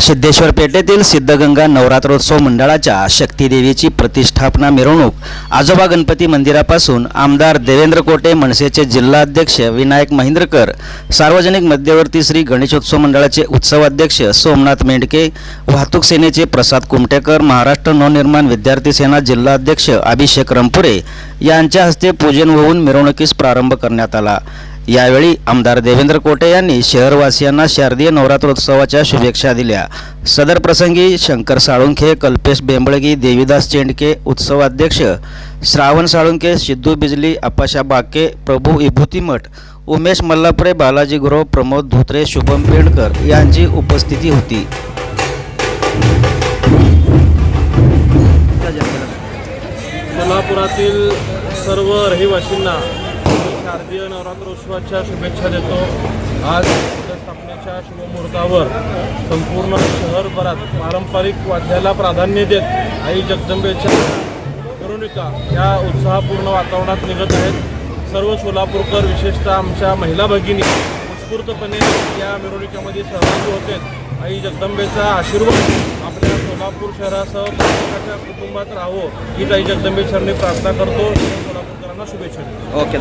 सिद्धेश्वर पेठेतील सिद्धगंगा नवरात्रोत्सव मंडळाच्या शक्तीदेवीची प्रतिष्ठापना मिरवणूक आजोबा गणपती मंदिरापासून आमदार देवेंद्र कोटे मनसेचे जिल्हाध्यक्ष विनायक महिंद्रकर सार्वजनिक मध्यवर्ती श्री गणेशोत्सव मंडळाचे उत्सवाध्यक्ष सोमनाथ मेंढके वाहतूक सेनेचे प्रसाद कुमटेकर महाराष्ट्र नवनिर्माण विद्यार्थी सेना जिल्हाध्यक्ष अभिषेक रंपुरे यांच्या हस्ते पूजन होऊन मिरवणुकीस प्रारंभ करण्यात आला. यावेळी आमदार देवेंद्र कोटे यांनी शहरवासियांना शारदीय नवरात्रोत्सवाच्या शुभेच्छा दिल्या. सदर प्रसंगी शंकर साळुंखे कल्पेश बेंबळगी देवीदास चेंडके उत्सवाध्यक्ष श्रावण साळुंखे सिद्धू बिजली अपाशा बाके प्रभू विभूतीमठ उमेश मल्लापुरे बालाजी गुरव प्रमोद धोत्रे शुभम पेंडकर यांची उपस्थिती होती. कोल्हापुरातील सर्व रहिवासींना शारदीय नवरात्रोत्सवाच्या शुभेच्छा देतो. आज स्थापनेच्या शुभमुहूर्तावर संपूर्ण शहरभरात पारंपरिक वाद्याला प्राधान्य देत आई जगदंबेच्या करुणिका या उत्साहपूर्ण वातावरणात निघत आहेत. सर्व सोलापूरकर विशेषतः आमच्या महिला भगिनी उत्स्फूर्तपणे या मिरवणुकीमध्ये सहभागी होते. आई जगदंबेचा आशीर्वाद आपल्या सोलापूर शहरासह प्रत्येकाच्या कुटुंबात राहावं हीच आई जगदंबे चरणी प्रार्थना करतो. सोलापूरकरांना शुभेच्छा देतो. ओके.